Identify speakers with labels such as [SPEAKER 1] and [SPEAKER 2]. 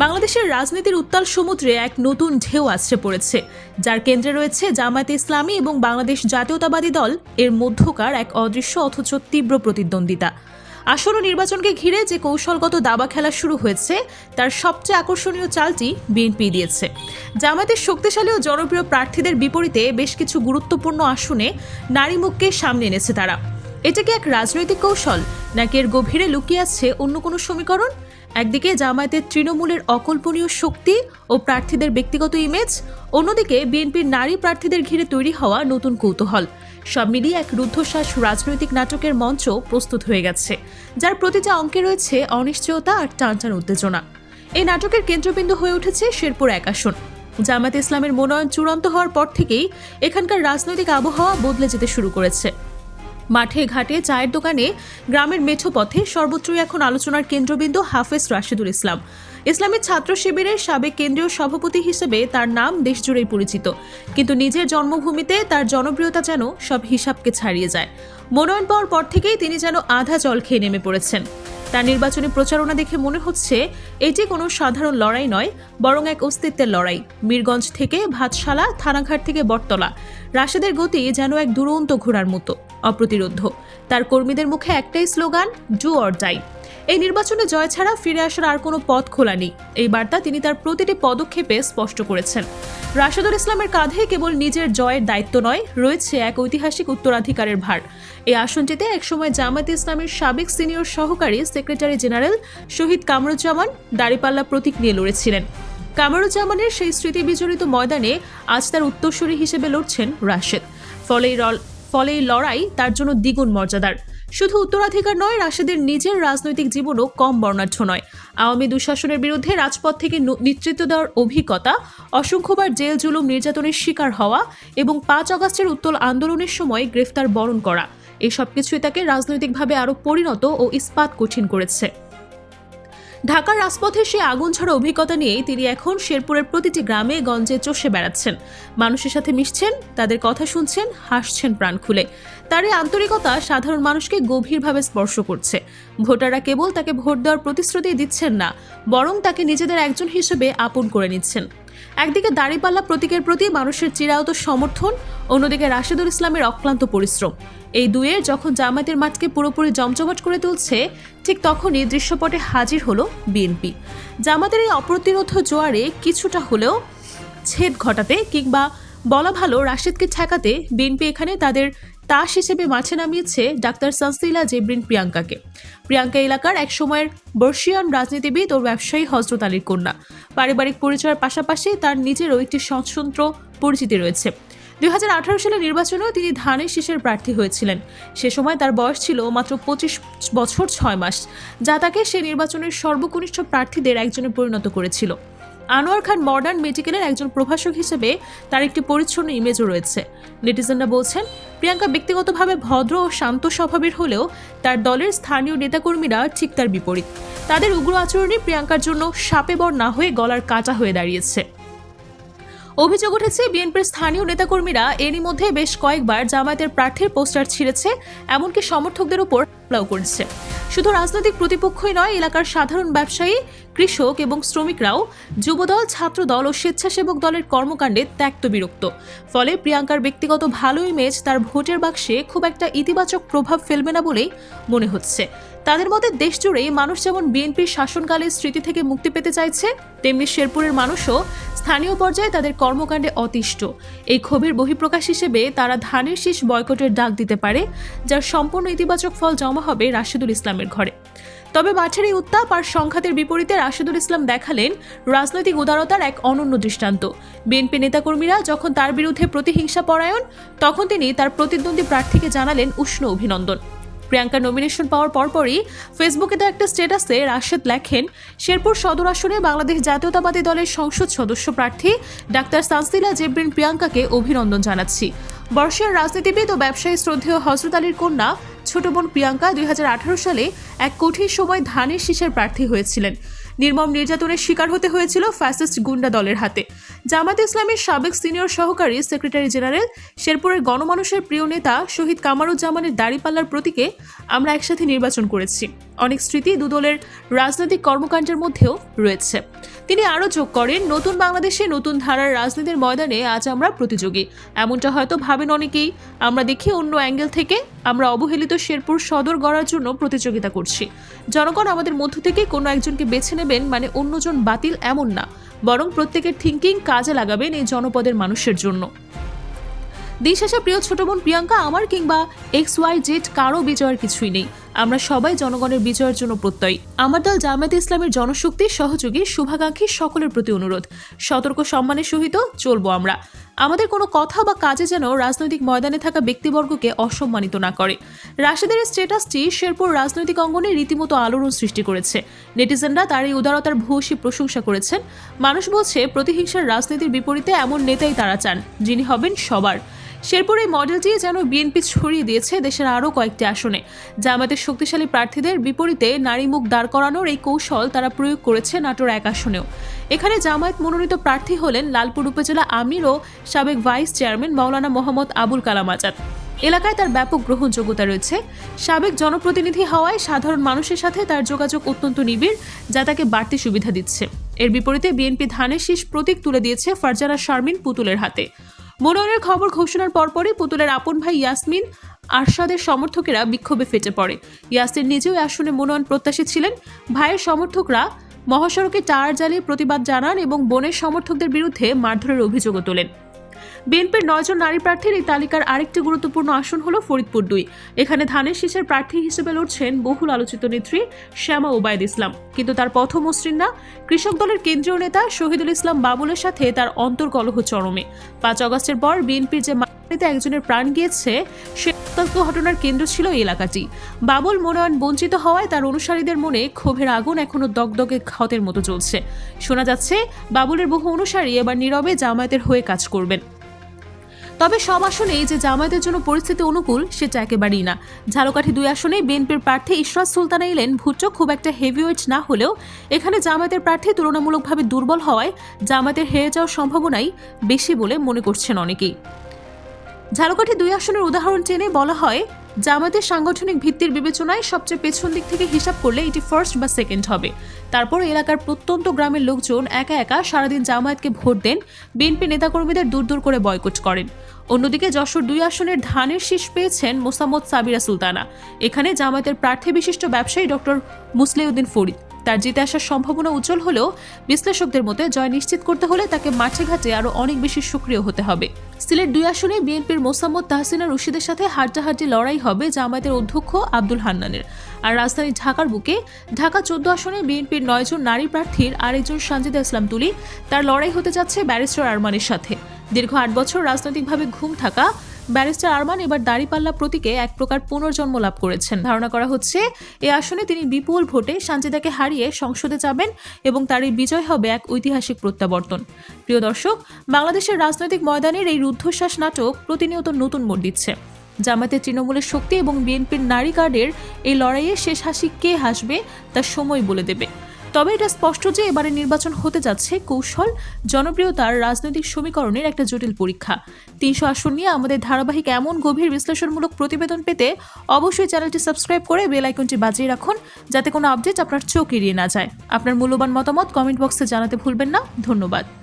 [SPEAKER 1] বাংলাদেশের রাজনীতির উত্তাল সমুদ্রে এক নতুন ঢেউ আসছে পড়েছে। যার কেন্দ্রে রয়েছে জামায়াতে ইসলামী এবং বাংলাদেশ জাতীয়তাবাদী দল। এর মধ্যকার এক অদৃশ্য অথচ তীব্র প্রতিদ্বন্দ্বিতা। আসন্ন নির্বাচনকে ঘিরে যে কৌশলগত দাবা খেলা শুরু হয়েছে, তার সবচেয়ে আকর্ষণীয় চালটি বিএনপি দিয়েছে। জামায়াতের শক্তিশালী ও জনপ্রিয় প্রার্থীদের বিপরীতে বেশ কিছু গুরুত্বপূর্ণ আসনে নারী মুখকে সামনে এনেছে তারা। এটা কি এক রাজনৈতিক কৌশল, নাকি এর গভীরে লুকিয়ে আছে অন্য কোনো সমীকরণ? একদিকে জামায়াতের তৃণমূলের অকল্পনীয় শক্তি ও প্রার্থীদের ব্যক্তিগত ইমেজ অন্যদিকে বিএনপির নারী প্রার্থীদের ঘিরে তৈরি হওয়া নতুন কৌতূহল। সব মিলিয়ে এক রুদ্ধশ্বাস রাজনৈতিক নাটকের মঞ্চ প্রস্তুত হয়ে গেছে, যার প্রতিটা অঙ্কে রয়েছে অনিশ্চয়তা আর টানটান উত্তেজনা। এই নাটকের কেন্দ্রবিন্দু হয়ে উঠেছে শেরপুর এক আসন। জামায়াত ইসলামের মনোনয়ন চূড়ান্ত হওয়ার পর থেকেই এখানকার রাজনৈতিক আবহাওয়া বদলে যেতে শুরু করেছে। মাঠে ঘাটে চায়ের দোকানে গ্রামের মেঠো পথে সর্বত্রই এখন আলোচনার কেন্দ্রবিন্দু হাফেজ রাশিদুল ইসলাম। ইসলামী ছাত্র শিবিরের সাবেক কেন্দ্রীয় সভাপতি হিসেবে তার নাম দেশজুড়েই পরিচিত। কিন্তু নিজের জন্মভূমিতে তার জনপ্রিয়তা যেন সব হিসাবকে ছাড়িয়ে যায়। মনোনয়ন পাওয়ার পর থেকেই তিনি যেন আধা জল খেয়ে নেমে পড়েছেন। তার নির্বাচনী প্রচারণা দেখে মনে হচ্ছে, এটি কোনো সাধারণ লড়াই নয়, বরং এক অস্তিত্বের লড়াই। মীরগঞ্জ থেকে ভাতশালা, থানাঘাট থেকে বটতলা। রাশেদের গতি যেন এক দুরন্ত ঘোড়ার মতো। অপ্রতিরোধ তার কর্মীদের মুখে একটাই স্লোগান ডু অর ডাই এই নির্বাচনে জয় ছাড়া ফিরে আসার আর কোনো পথ খোলা নেই। এই বার্তা তিনি তার প্রতিটি পদক্ষেপে স্পষ্ট করেছেন। রাশেদুল ইসলামের কাঁধে কেবল নিজের জয়ের দায়িত্ব নয়, রয়েছে এক ঐতিহাসিক উত্তরাধিকারের ভার। এই আসনটিতে একসময় জামায়াত ইসলামের সাবেক সিনিয়র সহকারী সেক্রেটারি জেনারেল শহীদ কামরুজ্জামান দাড়িপাল্লা প্রতীক নিয়ে লড়েছিলেন। কামরুজ্জামানের সেই স্মৃতি বিজড়িত ময়দানে আজ তার উত্তরসূরি হিসেবে লড়ছেন রাশেদ। ফলে ফলে এই লড়াই তার জন্য দ্বিগুণ মর্যাদার। শুধু উত্তরাধিকার নয়, রাশেদের নিজের রাজনৈতিক জীবনও কম বর্ণাঢ্য নয়। আওয়ামী দুঃশাসনের বিরুদ্ধে রাজপথ থেকে নেতৃত্ব দেওয়ার অভিজ্ঞতা, অসংখ্যবার জেল জুলুম নির্যাতনের শিকার হওয়া এবং পাঁচ আগস্টের উত্তল আন্দোলনের সময় গ্রেফতার বরণ করা। এই সব কিছুই তাকে রাজনৈতিকভাবে আরও পরিণত ও ইস্পাত কঠিন করেছে। ঢাকার রাজপথে সেই আগুন ছাড়া অভিজ্ঞতা নিয়েই তিনি এখন শেরপুরের প্রতিটি গ্রামে গঞ্জে চষে বেড়াচ্ছেন। মানুষের সাথে মিশছেন, তাদের কথা শুনছেন, হাসছেন প্রাণ খুলে। তার এই আন্তরিকতা সাধারণ মানুষকে গভীরভাবে স্পর্শ করছে। ভোটাররা কেবল তাকে ভোট দেওয়ার প্রতিশ্রুতি দিচ্ছেন না, বরং তাকে নিজেদের একজন হিসেবে আপন করে নিচ্ছেন। একদিকে দাড়িপাল্লা প্রতীকের প্রতি মানুষের চিরায়ত সমর্থন, অন্যদিকে রাশেদুল ইসলামের অক্লান্ত পরিশ্রম। এই দুয়ের যখন জামায়াতের মাঠকে পুরোপুরি জমজমাট করে তুলছে, ঠিক তখনই দৃশ্যপটে হাজির হলো বিএনপি। জামাতের এই অপ্রতিরোধ জোয়ারে কিছুটা হলেও ছেদ ঘটাতে কিংবা বলা ভালো রাশেদকে ঠেকাতে বিএনপি এখানে তাদের তাস হিসেবে মাঠে নামিয়েছে ডাক্তার সানসিলা জেব্রিন প্রিয়াঙ্কাকে। প্রিয়াঙ্কা এলাকার এক সময়ের বর্ষিয়ান রাজনীতিবিদ ও ব্যবসায়ী হজরত আলীর কন্যা। পারিবারিক পরিচয়ের পাশাপাশি তার নিজেরও একটি স্বতন্ত্র পরিচিতি রয়েছে। দুই হাজার আঠারো সালের নির্বাচনেও তিনি ধানের শীষের প্রার্থী হয়েছিলেন। সে সময় তার বয়স ছিল মাত্র পঁচিশ বছর ছয় মাস, যা তাকে সে নির্বাচনের সর্বকনিষ্ঠ প্রার্থীদের একজনে পরিণত করেছিল। আনোয়ার খান মডার্ন মেডিকেলের একজন প্রভাষক হিসেবে তার একটি পরিচ্ছন্ন ইমেজও রয়েছে। নেটিজেনরা বলছেন, প্রিয়াঙ্কা ব্যক্তিগতভাবে ভদ্র ও শান্ত স্বভাবের হলেও তার দলের স্থানীয় নেতাকর্মীরা ঠিক তার বিপরীত। তাদের উগ্র আচরণে প্রিয়াঙ্কার জন্য সাপে বর না হয়ে গলার কাটা হয়ে দাঁড়িয়েছে। অভিযোগ উঠেছে, বিএনপির স্থানীয় নেতাকর্মীরা এরই মধ্যে বেশ কয়েকবার জামায়াতের প্রার্থীর পোস্টার ছিঁড়েছে, এমনকি সমর্থকদের উপর হামলাও করেছে। শুধু রাজনৈতিক প্রতিপক্ষই নয়, এলাকার সাধারণ ব্যবসায়ী, কৃষক এবং শ্রমিকরাও যুবদল, ছাত্রদল ও স্বেচ্ছাসেবক দলের কর্মকাণ্ডে ত্যক্ত বিরক্ত। ফলে প্রিয়াঙ্কার ব্যক্তিগত ভালো ইমেজ তার ভোটের বাক্সে খুব একটা ইতিবাচক প্রভাব ফেলবে না বলেই মনে হচ্ছে। তাদের মতে দেশ জুড়ে মানুষ যেমন বিএনপির শাসনকালের স্মৃতি থেকে মুক্তি পেতে চাইছে, তেমনি শেরপুরের মানুষও স্থানীয় পর্যায়ে তাদের কর্মকাণ্ডে অতিষ্ঠ। এই ক্ষোভের বহিঃপ্রকাশ হিসেবে তারা ধানের শীষ বয়কটের ডাক দিতে পারে, যার সম্পূর্ণ ইতিবাচক ফল জমা হবে রাশেদুল ইসলামের ঘরে। তবে মাঠের এই উত্তাপ আর সংঘাতের বিপরীতে রাশেদুল ইসলাম দেখালেন রাজনৈতিক উদারতার এক অনন্য দৃষ্টান্ত। বিএনপি নেতাকর্মীরা যখন তার বিরুদ্ধে প্রতিহিংসা পরায়ণ তখন তিনি তার প্রতিদ্বন্দ্বী প্রার্থীকে জানালেন উষ্ণ অভিনন্দন। প্রিয়াঙ্কা নমিনেশন পাওয়ার পরপরই ফেসবুকে দেওয়া একটা স্ট্যাটাসে রাশেদ লেখেন, শেরপুর সদর আসনে বাংলাদেশ জাতীয়তাবাদী দলের সংসদ সদস্য প্রার্থী ডাক্তার সানসিলা জেব্রিন প্রিয়াঙ্কাকে অভিনন্দন জানাচ্ছি। বর্ষিয়ার রাজনীতিবিদ ও ব্যবসায়ী শ্রদ্ধেয় হজরত আলীর কন্যা, ছোট বোন প্রিয়াঙ্কা দুই হাজার আঠারো সালে এক কঠিন সময় ধানের শীষের প্রার্থী হয়েছিলেন। নির্মম নির্যাতনের শিকার হতে হয়েছিল ফ্যাসিস্ট গুন্ডা দলের হাতে। জামাত ইসলামের সাবেক সিনিয়র সহকারী সেক্রেটারি জেনারেল শেরপুরের গণমানুষের প্রিয় নেতা শহীদ কামারুজ্জামানের দাড়িপাল্লার প্রতীকে আমরা একসাথে নির্বাচন করেছি। অনেক স্মৃতি দুদলের রাজনৈতিক কর্মকাণ্ডের মধ্যেও রয়েছে। তিনি আরও যোগ করেন, নতুন বাংলাদেশে নতুন ধারার রাজনীতির ময়দানে আজ আমরা প্রতিযোগী। এমনটা হয়তো ভাবেন অনেকেই। আমরা দেখি অন্য অ্যাঙ্গেল থেকে আমরা অবহেলিত শেরপুর সদর গড়ার জন্য প্রতিযোগিতা করছি। জনগণ আমাদের মধ্য থেকে কোনো একজনকে বেছে নেবেন মানে অন্যজন বাতিল এমন না। বরং প্রত্যেকের থিঙ্কিং কাজে লাগাবেন এই জনপদের মানুষের জন্য। দিন শেষে প্রিয় ছোট বোন প্রিয়াঙ্কা, আমার কিংবা এক্স ওয়াই জেড কারও বিজয়ের কিছুই নেই। আমরা সবাই জনগণের বিজয়ের জন্য প্রত্যয়ী। আমার দল জামায়াতে ইসলামের জনশক্তি, সহযোগী, শুভাকাঙ্ক্ষী সকলের প্রতি অনুরোধ। সতর্ক সম্মানের সহিত চলবো আমরা। আমাদের কোনো কথা বা কাজে যেন রাজনৈতিক ময়দানে থাকা ব্যক্তিবর্গকে অসম্মানিত না করে। রাশেদের এই স্ট্যাটাসটি শেরপুর রাজনৈতিক অঙ্গনে রীতিমতো আলোড়ন সৃষ্টি করেছে। নেটিজেনরা তার এই উদারতার ভূয়সী প্রশংসা করেছেন। মানুষ বলছে, প্রতিহিংসার রাজনীতির বিপরীতে এমন নেতাই তারা চান, যিনি হবেন সবার। শেরপুর এই মডেলটি যেন বিএনপি ছড়িয়ে দিয়েছে দেশের আরও কয়েকটি আসনে। জামাতের শক্তিশালী প্রার্থীদের বিপরীতে নারী মুখ দাঁড় করানোর এই কৌশল তারা প্রয়োগ করেছে নাটোর এক আসনেও। এখানে জামায়াত মনোনীত প্রার্থী হলেন লালপুর উপজেলা আমির ও সাবেক ভাইস চেয়ারম্যান মাওলানা মোহাম্মদ আবুল কালাম আজাদ। এলাকায় তার ব্যাপক গ্রহণযোগ্যতা রয়েছে। সাবেক জনপ্রতিনিধি হওয়ায় সাধারণ মানুষের সাথে তার যোগাযোগ অত্যন্ত নিবিড়, যা তাকে বাড়তি সুবিধা দিচ্ছে। এর বিপরীতে বিএনপি ধানের শীষ প্রতীক তুলে দিয়েছে ফারজানা শারমিন পুতুলের হাতে। মনোনয়নের খবর ঘোষণার পরপরই পুতুলের আপন ভাই ইয়াসমিন, আরশাদের সমর্থকেরা বিক্ষোভে ফেটে পড়ে। ইয়াসিন নিজেও আসনে মনোনয়ন প্রত্যাশী ছিলেন। ভাইয়ের সমর্থকরা মহাসড়কে টায়ার জ্বালিয়ে প্রতিবাদ জানান এবং বনের সমর্থকদের বিরুদ্ধে মারধরের অভিযোগও তোলেন। বিএনপির নয়জন নারী প্রার্থীর এই তালিকার আরেকটি গুরুত্বপূর্ণ আসন হল ফরিদপুর দুই। এখানে ধানের শীষের প্রার্থী হিসেবে লড়ছেন বহুল আলোচিত নেত্রী শ্যামা ওবায়দ ইসলাম। কিন্তু তার পথ মসৃণ না, কৃষক দলের কেন্দ্রীয় নেতা শহীদুল ইসলাম বাবুলের সাথে তার অন্তর্কলহ চরমে। পাঁচ আগস্টের পর বিএনপির যে মাটিতে একজনের প্রাণ গিয়েছে, সে উত্তপ্ত ঘটনার কেন্দ্র ছিল এই এলাকাটি। বাবুল মনোনয়ন বঞ্চিত হওয়ায় তার অনুসারীদের মনে ক্ষোভের আগুন এখনও দগদগে ক্ষতের মতো চলছে শোনা যাচ্ছে, বাবুলের বহু অনুসারী এবার নীরবে জামায়াতের হয়ে কাজ করবেন। তবে সব আসনেই যে জামায়াতের জন্য পরিস্থিতি অনুকূল, সেটা একেবারেই না। ঝালকাঠি দুই আসনে বিএনপির প্রার্থী ইশরাত সুলতানা এলেন ভুট্টো খুব একটা হেভিওয়েট না হলেও এখানে জামায়াতের প্রার্থী তুলনামূলকভাবে দুর্বল হওয়ায় জামায়াতের হেরে যাওয়ার সম্ভাবনাই বেশি বলে মনে করছেন অনেকেই। ঝালকাঠি দুই আসনের উদাহরণ টেনে বলা হয় জামায়াতের সাংগঠনিক ভিত্তির বিবেচনায় সবচেয়ে পেছন দিক থেকে হিসাব করলে এটি ফার্স্ট বা সেকেন্ড হবে। তারপর এলাকার প্রত্যন্ত গ্রামের লোকজন একা একা সারাদিন জামায়াতকে ভোট দেন, বিএনপি নেতাকর্মীদের দূর দূর করে বয়কট করেন। অন্যদিকে যশোর দুই আসনের ধানের শীষ পেয়েছেন মোসাম্মদ সাবিরা সুলতানা। এখানে জামায়াতের প্রার্থী বিশিষ্ট ব্যবসায়ী ডক্টর মুসলিউদ্দিন ফরিদ। তার জিতে আসার সম্ভাবনা উজ্জ্বল হলেও বিশ্লেষকদের মতে জয় নিশ্চিত করতে হলে তাকে মাঠে ঘাটে আরও অনেক বেশি সক্রিয় হতে হবে। সিলেট দুই আসনে বিএনপির মোসাম্মদ তাহসিনা রশিদের সাথে হাড্ডাহাড্ডি লড়াই হবে জামায়াতের অধ্যক্ষ আব্দুল হান্নানের। আর রাজধানী ঢাকার বুকে ঢাকা চোদ্দ আসনে বিএনপির নয়জন নারী প্রার্থীর আরেকজন সানজিদা ইসলাম তুলি তার লড়াই হতে যাচ্ছে ব্যারিস্টার আরমানের সাথে। দীর্ঘ আট বছর রাজনৈতিকভাবে ঘুম থাকা ব্যারিস্টার আরমান এবার দাড়িপাল্লা প্রতীকে এক প্রকার পুনর্জন্ম লাভ করেছেন। ধারণা করা হচ্ছে, এ আসনে তিনি বিপুল ভোটে সানজিদাকে হারিয়ে সংসদে যাবেন এবং তার এই বিজয় হবে এক ঐতিহাসিক প্রত্যাবর্তন। প্রিয় দর্শক, বাংলাদেশের রাজনৈতিক ময়দানের এই রুদ্ধশ্বাস নাটক প্রতিনিয়ত নতুন মোড় দিচ্ছে। জামাতের তৃণমূলের শক্তি এবং বিএনপির নারী কার্ডের এই লড়াইয়ে শেষ হাসি কে হাসবে তা সময় বলে দেবে। তবে এটা স্পষ্ট যে এবারে নির্বাচন হতে যাচ্ছে কৌশল, জনপ্রিয়তার রাজনৈতিক সমীকরণের একটা জটিল পরীক্ষা। তিনশো আসন নিয়ে আমাদের ধারাবাহিক এমন গভীর বিশ্লেষণমূলক প্রতিবেদন পেতে অবশ্যই চ্যানেলটি সাবস্ক্রাইব করে বেল আইকনটি বাজিয়ে রাখুন, যাতে কোনো আপডেট আপনার চোখ এড়িয়ে না যায়। আপনার মূল্যবান মতামত কমেন্ট বক্সে জানাতে ভুলবেন না। ধন্যবাদ।